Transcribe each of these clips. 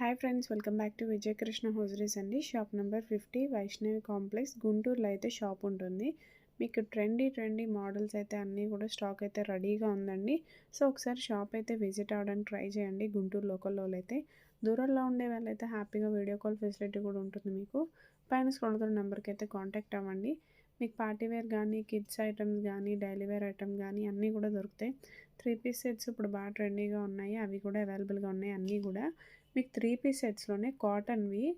Hi friends welcome back to Vijayakrishna hosieries అండి. Shop number fifty Vaishnavi complex గుంటూరులో అయితే shop ఉంటుంది. మీకు ట్రెండీ ట్రెండీ మోడల్స్ అయితే అన్నీ కూడా స్టాక్ అయితే రెడీగా ఉందండి. సో ఒకసారి షాప్ అయితే విజిట్ అవ్వడానికి ట్రై చేయండి గుంటూరు లోకల్లో అయితే. దూరంలో ఉండే వాళ్ళైతే హ్యాపీగా వీడియో కాల్ ఫెసిలిటీ కూడా ఉంటుంది మీకు. పైన స్కూల్తో నెంబర్కి అయితే కాంటాక్ట్ అవ్వండి. మీకు పార్టీ వేర్ కానీ కిడ్స్ ఐటమ్స్ కానీ డైలీ వేర్ ఐటమ్ కానీ అన్నీ కూడా దొరుకుతాయి. త్రీ పీస్ సెట్స్ ఇప్పుడు బాగా ట్రెండీగా ఉన్నాయి. అవి కూడా అవైలబుల్గా ఉన్నాయి అన్నీ కూడా. మీకు త్రీ పీస్ సెట్స్లోనే కాటన్వి.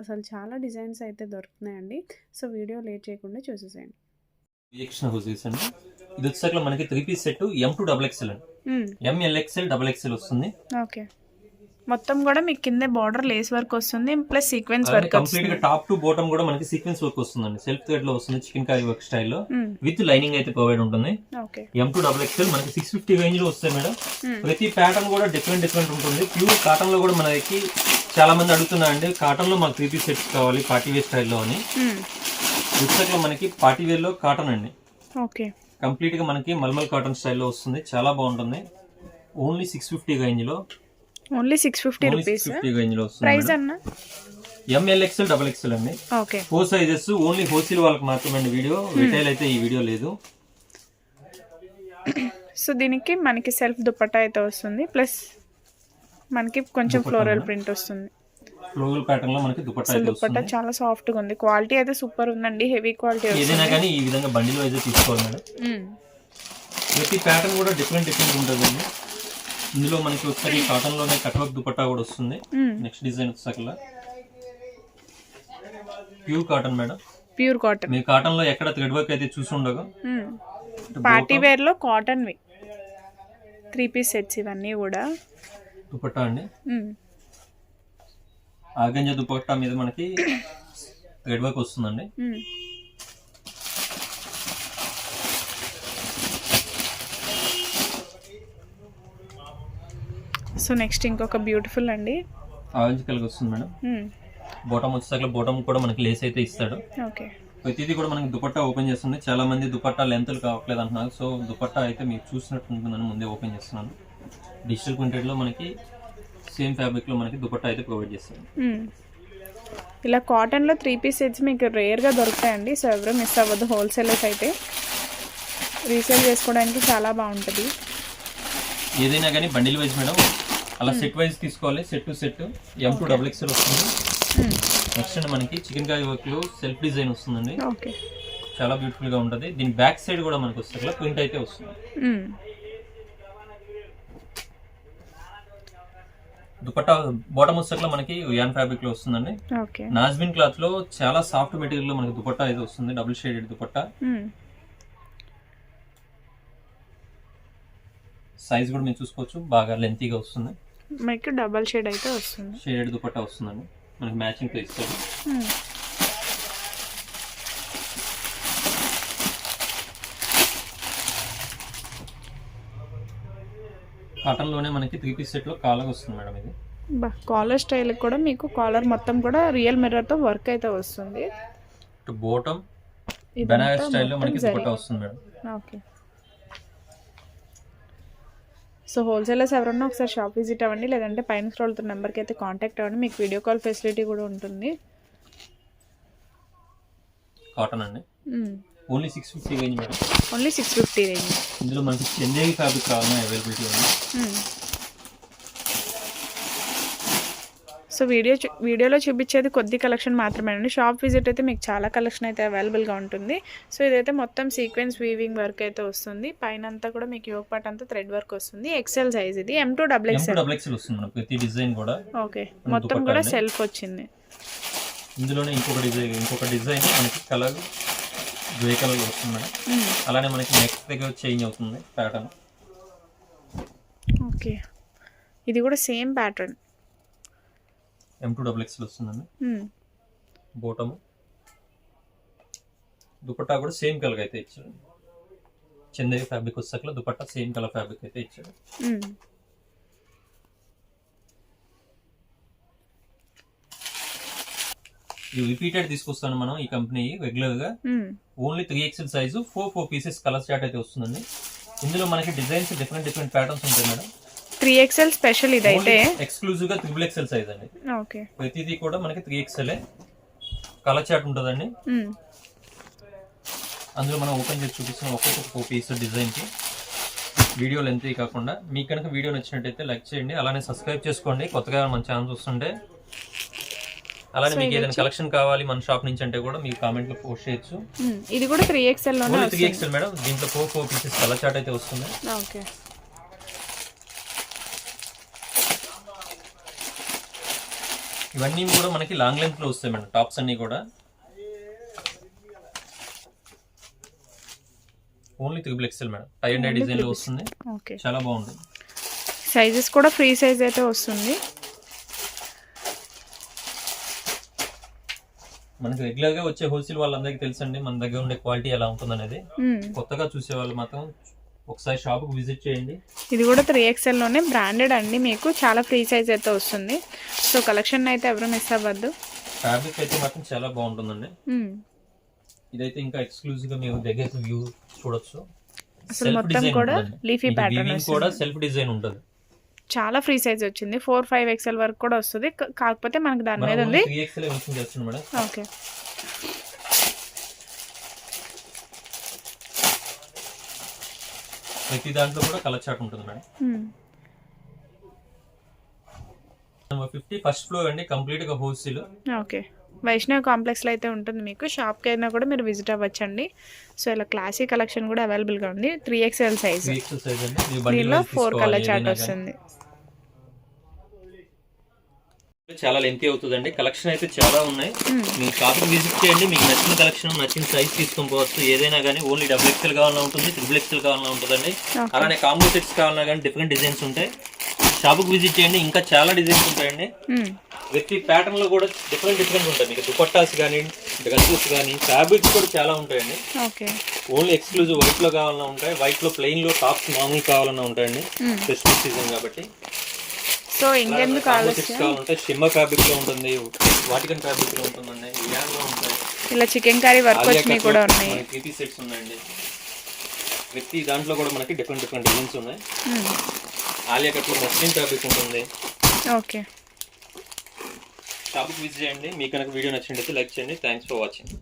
అసలు చాలా డిజైన్స్ అయితే దొరుకుతున్నాయండి. సో వీడియో లేట్ చేయకుండా చూసేసేయండి. విజయకృష్ణ హౌసెస్ అండి. ఇది వచ్చేసరికి మనకి three piece set M to double XL అండి. M L XL double XL వస్తుంది. ఓకే. మొత్తం కూడా మీకు కింద బార్డర్ లేస్ వర్క్ వస్తుంది ప్లస్ సీక్వెన్స్ వర్క్ కంప్లీట్గా టాప్ టు బాటమ్ కూడా మనకి సీక్వెన్స్ వర్క్ వస్తుందండి. సెల్ఫ్ థ్రెడ్లో వస్తుంది చికెన్ కర్రీ వర్క్ స్టైల్లో విత్ లైనింగ్ అయితే ప్రొవైడ్ ఉంటుంది. Okay M to double XL మనకి సిక్స్ ఫిఫ్టీ రేంజ్లో వస్తాయి మేడం. ప్రతి ప్యాటర్న్ కూడా డిఫరెంట్ డిఫరెంట్ ఉంటుంది. ప్యూర్ కాటన్లో కూడా మనకి చాలా మంది అడుగుతున్నారండి కాటన్లో మాకు త్రీ పీస్ సెట్స్ కావాలి పార్టీ వేర్ స్టైల్లో అని. లో మనకి పార్టీ వేర్లో కాటన్ అండి. ఓకే కంప్లీట్గా మనకి మల్మల్ కాటన్ స్టైల్లో వస్తుంది చాలా బాగుంటుంది. ఓన్లీ సిక్స్ ఫిఫ్టీ రేంజ్లో. Only six fifty rupees price అన్న? M L XL double XL అండి. Okay. Four sizes only wholesale వాళ్ళకి మాత్రమే అండి వీడియో. రిటైల్ అయితే ఈ వీడియో లేదు. సో దీనికి మనకి సెల్ఫ్ దుపట్టా అయితే వస్తుంది. ప్లస్ మనకి కొంచెం ఫ్లోరల్ ప్రింట్ వస్తుంది. ఫ్లోరల్ ప్యాటర్న్లో మనకి దుపట్టా అయితే దుపట్టా చాలా సాఫ్ట్గా ఉంది. క్వాలిటీ అయితే సూపర్ ఉందండి. హెవీ క్వాలిటీ ఏదైనా కానీ ఈ విధంగా బండిల్ వైజ్ తీసుకోవాలి మేడం. ప్రతి ప్యాటర్న్ కూడా డిఫరెంట్ డిఫరెంట్ ఉంటుందండి. ఇందులో మనకి ఒకసారి కాటన్లోనే కట్ వర్క్ దుపట్టా కూడా వస్తుంది. Next design వచ్చేసరిలా pure cotton madam pure cotton మీ కాటన్లో ఎక్కడ థ్రెడ్ వర్క్ అయితే చూసి ఉండగా. పార్టీ వేర్లో కాటన్ వి త్రీ పీస్ సెట్స్ ఇవన్నీ కూడా. దుపట్టా అండి. ఆగంజ దుపట్టా మీద మనకి థ్రెడ్ వర్క్ వస్తుందండి. సో నెక్స్ట్ ఇంకొక బ్యూటిఫుల్ అండి. ఆరెంజ్ కలర్ వస్తుంది మేడం. బోటం వచ్చేసరికి బోటం కూడా మనకి లేస్ అయితే ఇస్తాడు. ఓకే. ప్రతిదీ కూడా మనకి దుపట్టా ఓపెన్ చేస్తుంది. చాలా మంది దుపట్టా లెంత్లు కావట్లేదు అంటున్నారు. సో దుపట్టా అయితే మీకు చూసినట్టు ఉంటుందని ముందే ఓపెన్ చేస్తున్నాను. డిజిటల్ ప్రింటెడ్లో మనకి సేమ్ ఫ్యాబ్రిక్లో మనకి దుపట్టా అయితే ప్రొవైడ్ చేస్తాను. ఇలా కాటన్లో త్రీ పీస్ సెట్స్ మీకు రేర్గా దొరుకుతాయండి. సో ఎవరు మిస్ అవ్వద్దు. హోల్సేలర్స్ అయితే రీసేల్ చేసుకోవడానికి చాలా బాగుంటుంది. ఏదైనా కానీ బండిల్ వైజ్ మేడం అలా సెట్ వైజ్ తీసుకోవాలి. Set to set M to double XL వస్తుంది. మ్మ్. నెక్స్ట్ అండి మనకి చికెన్ కాయ వర్క్లో సెల్ఫ్ డిజైన్ వస్తుందండి. చాలా బ్యూటిఫుల్గా ఉంటుంది. దీని బ్యాక్ సైడ్ కూడా మనకి వస్తుంది. ప్రింట్ అయితే వస్తుంది. మ్మ్. దుపట్టా బాటమ్ వచ్చేసరికి మనకి యాన్ ఫ్యాబ్రిక్లో వస్తుందండి. నాజ్మిన్ క్లాత్లో చాలా సాఫ్ట్ మెటీరియల్లో మనకి దుపట్టా అయితే వస్తుంది. Double shaded dupatta. మ్మ్. సైజ్ కూడా మీరు చూసుకోవచ్చు. బాగా లెంతీగా వస్తుంది. మీకు డబల్ షేడ్ అయితే వస్తుంది. షేడెడ్ దుపట్టా వస్తుందండి. మనకి మ్యాచింగ్తో ఇస్తారు మ్మ్. కాటన్లోనే మనకి త్రీ పీస్ సెట్లో కాలర్ వస్తుంది మేడం ఇది. బా కాలర్ స్టైల్ కూడా మీకు కాలర్ మొత్తం కూడా రియల్ మిర్రర్తో వర్క్ అయితే వస్తుంది. ఇదంతా బెనారస్ స్టైల్లో మనకి. దుపట్టా వస్తుంది మేడం. ఓకే. సో హోల్సేలర్స్ ఎవరన్నా ఒకసారి షాప్ విజిట్ అవ్వండి లేదంటే పైన స్క్రోల్ నెంబర్కి అయితే కాంటాక్ట్ అవ్వండి. మీకు వీడియో కాల్ ఫెసిలిటీ కూడా ఉంటుంది. కాటన్ అండి? Only six fifty range only six fifty range. ఇందులో మనకి చందేవి ఫ్యాబ్రిక్ కావాలన్నా అవైలబిలిటీ ఉంది. సో వీడియో వీడియోలో చూపించేది కొద్ది కలెక్షన్ మాత్రమే అండి షాప్ విజిట్ అయితే మీకు చాలా కలెక్షన్ అయితే అవైలబుల్గా ఉంటుంది. సో ఇదైతే మొత్తం సీక్వెన్స్ వీవింగ్ వర్క్ అయితే వస్తుంది. పైన అంతా కూడా మీకు యోగ పాట్ అంతా థ్రెడ్ వర్క్ వస్తుంది. ఎక్సెల్ సైజ్ ఇది. ఎం టూ డబుల్ ప్రతి డిజైన్ కూడా ఓకే. మొత్తం కూడా. సెల్ఫ్ వచ్చింది. ఇందులోనే ఇంకొక డిజైన్ ఇంకొక డిజైన్ మనకి కలర్ గ్రే కలర్ వస్తుంది మేడం. అలానే మనకి నెక్ దగ్గర చేంజ్ అవుతుంది ప్యాటర్న్. ఓకే. ఇది కూడా same pattern. M to double XL వస్తుందండి. బోటము దుపట్టా కూడా సేమ్ కలర్ అయితే ఇచ్చాడు. చందేవి ఫ్యాబ్రిక్ వచ్చాక దుపట్టా సేమ్ కలర్ ఫ్యాబ్రిక్ అయితే ఇచ్చాడు. ఇది రిపీటెడ్ తీసుకొస్తాను మనం ఈ కంపెనీ రెగ్యులర్గా. Only three XL size four four pieces colour chart అయితే వస్తుందండి. ఇందులో మనకి డిజైన్స్ డిఫరెంట్ డిఫరెంట్ ప్యాటర్న్స్ ఉంటాయి మేడం. త్రీ ఎక్స్ఎల్ స్పెషల్ ఇదైతే ఎక్స్క్లూజివ్గా త్రిబుల్ ఎక్సెల్ సైజ్ అండి. ఓకే ప్రతిదీ కూడా మనకి త్రీ ఎక్స్ఎల్ కలర్ చాట్ ఉంటుందండి. అందులో మనం ఓపెన్ చేసి చూపిస్తున్న ఒక్కొక్క పీస్ డిజైన్కి. వీడియో లెంత్ కాకుండా మీకు కనుక వీడియో నచ్చినట్టయితే లైక్ చేయండి. అలానే సబ్స్క్రైబ్ చేసుకోండి. కొత్తగా మన ఛానల్ చూస్తుంటే. అలానే మీకు ఏదైనా కలెక్షన్ కావాలి మన షాప్ నుంచి అంటే కూడా మీకు కామెంట్లో పోస్ట్ చేయొచ్చు. మ్మ్. ఇది కూడా three XL three XL madam దీంట్లో four four pieces colour chart అయితే వస్తుంది. ఓకే ఇవన్నీ కూడా మనకి లాంగ్ లెంత్లో వస్తాయి మేడం టాప్స్ అన్ని కూడా. Only triple XL madam tie and డిజైన్లో వస్తుంది. చాలా బాగుంటుంది సైజెస్ కూడా ఫ్రీ సైజ్ అయితే వస్తుంది. మనకి రెగ్యులర్గా వచ్చే హోల్సేల్ వాళ్ళందరికీ తెలుసండి మన దగ్గర ఉండే క్వాలిటీ ఎలా ఉంటుంది అనేది మ్మ్. కొత్తగా చూసే వాళ్ళు మాత్రం ఒకసారి షాప్కు విజిట్ చేయండి. ఇది కూడా త్రీ ఎక్స్ఎల్లోనే బ్రాండెడ్ అండి మీకు చాలా ఫ్రీ సైజ్ అయితే వస్తుంది. సో కలెక్షన్ అయితే ఎవరు మిస్ అవ్వద్దు. ఫ్యాబ్రిక్ అయితే మాత్రం చాలా బాగుంటుందండి. మ్మ్. ఇదైతే ఇంకా ఎక్స్క్లూజివ్గా మీరు దగ్గర వ్యూ చూడొచ్చు. అసలు మొత్తం కూడా. లీఫీ ప్యాటర్న్ కూడా సెల్ఫ్ డిజైన్ ఉంటుంది. చాలా ఫ్రీ సైజ్ వచ్చింది. ఫోర్ ఫైవ్ ఎక్స్ఎల్ వరకు కూడా వస్తుంది. కాకపోతే మనకి దాని మీద ఉంది. ఎక్స్ఎల్ ఓకే ప్రతి దాంట్లో కూడా కలర్ చాట్ ఉంటుంది madam. Number fifty first floor అండి కంప్లీట్గా హోల్సేల్ ఓకే. వైష్ణవ్ కాంప్లెక్స్లో అయితే ఉంటుంది మీకు. షాప్కి అయినా కూడా మీరు విజిట్ అవ్వచ్చండి. సో ఇలా క్లాసిక్ కలెక్షన్ కూడా అవైలబుల్గా ఉంది. త్రీ ఎక్స్ఎల్ సైజ్ దీనిలో ఫోర్ కలర్ చార్ట్. వస్తుంది. చాలా లెంతీ అవుతుందండి. కలెక్షన్ అయితే చాలా ఉన్నాయి. మ్మ్. మీ షాప్కి విజిట్ చేయండి. మీకు నచ్చిన కలెక్షన్ నచ్చిన సైజ్ తీసుకొని పోవచ్చు. ఏదైనా కానీ ఓన్లీ డబుల్ ఎక్స్ఎల్ కావాలన్నా ఉంటుంది ట్రిపుల్ ఎక్స్ఎల్ కావాలన్నా ఉంటుందండి. అలానే కాంబో సెట్స్ కావాలన్నా కానీ డిఫరెంట్ డిజైన్స్ ఉంటాయి. షాప్కి విజిట్ చేయండి. ఇంకా చాలా డిజైన్స్ ఉంటాయండి. ప్రతి ప్యాటర్న్లో కూడా డిఫరెంట్ డిఫరెంట్ ఉంటాయి. మీకు దుపట్టాస్ కానీ డ్రెస్సెస్ కానీ ఫ్యాబ్రిక్స్ కూడా చాలా ఉంటాయండి. ఓన్లీ ఎక్స్క్లూజివ్ వైట్లో కావాలన్నా ఉంటాయి. వైట్లో ప్లెయిన్లో టాప్స్ మామూలు కావాలన్నా ఉంటాయండి. ఫెస్టివల్ సీజన్ కాబట్టి. సో ఇంకెందుకు కావాలంటే షిమ్మర్ ఫ్యాబ్రిక్లో ఉంటుంది వాటికన్ ఫ్యాబ్రిక్లో ఉంటుందండి ఇయాన్లో ఉంటాయి. ఇలా చికెన్ కర్రీ వర్క్ వచ్చినవి కూడా ఉన్నాయి. త్రీ సెట్స్ ఉన్నాయండి. ప్రతి దాంట్లో కూడా మనకి డిఫరెంట్ డిఫరెంట్ డిజైన్స్ ఉన్నాయి. మ్మ్. ఆలియా కట్ మస్లిన్ ఫ్యాబ్రిక్ ఉంటుంది. ఓకే. షాప్కి విజిట్ చేయండి మీకు కనుక వీడియో నచ్చినట్లయితే లైక్ చేయండి థ్యాంక్స్ ఫర్ వాచింగ్